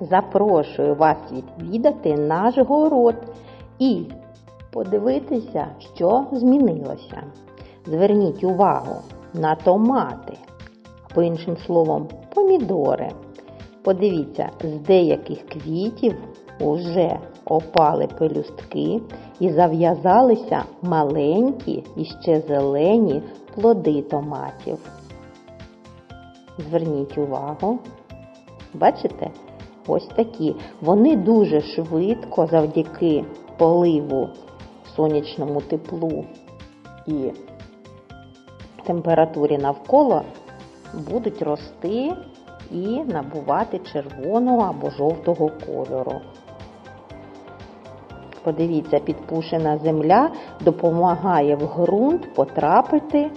запрошую вас відвідати наш город і подивитися, що змінилося. Зверніть увагу на томати, або іншим словом, помідори. Подивіться, з деяких квітів уже опали пелюстки і зав'язалися маленькі і ще зелені плоди томатів. Зверніть увагу. Бачите? Ось такі. Вони дуже швидко завдяки поливу, сонячному теплу і температурі навколо будуть рости і набувати червоного або жовтого кольору. Подивіться, підпушена земля допомагає в ґрунт потрапити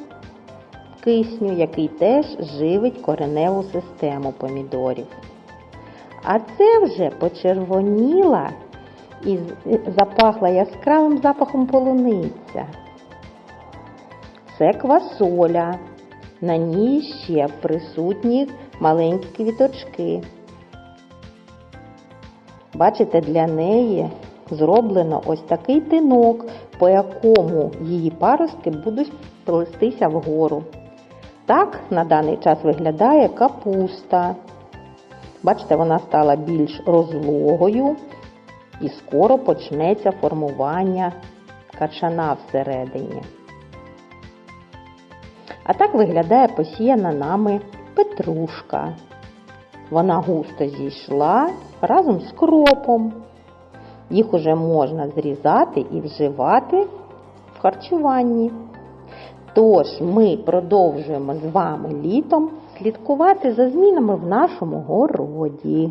кисню, який теж живить кореневу систему помідорів. А це вже почервоніла і запахла яскравим запахом полуниця. Це квасоля. На ній ще присутні маленькі квіточки. Бачите, для неї зроблено ось такий тинок, по якому її паростки будуть плестися вгору. Так на даний час виглядає капуста. Бачите, вона стала більш розлогою і скоро почнеться формування качана всередині. А так виглядає посіяна нами петрушка. Вона густо зійшла разом з кропом. Їх уже можна зрізати і вживати в харчуванні. Тож ми продовжуємо з вами літом слідкувати за змінами в нашому городі.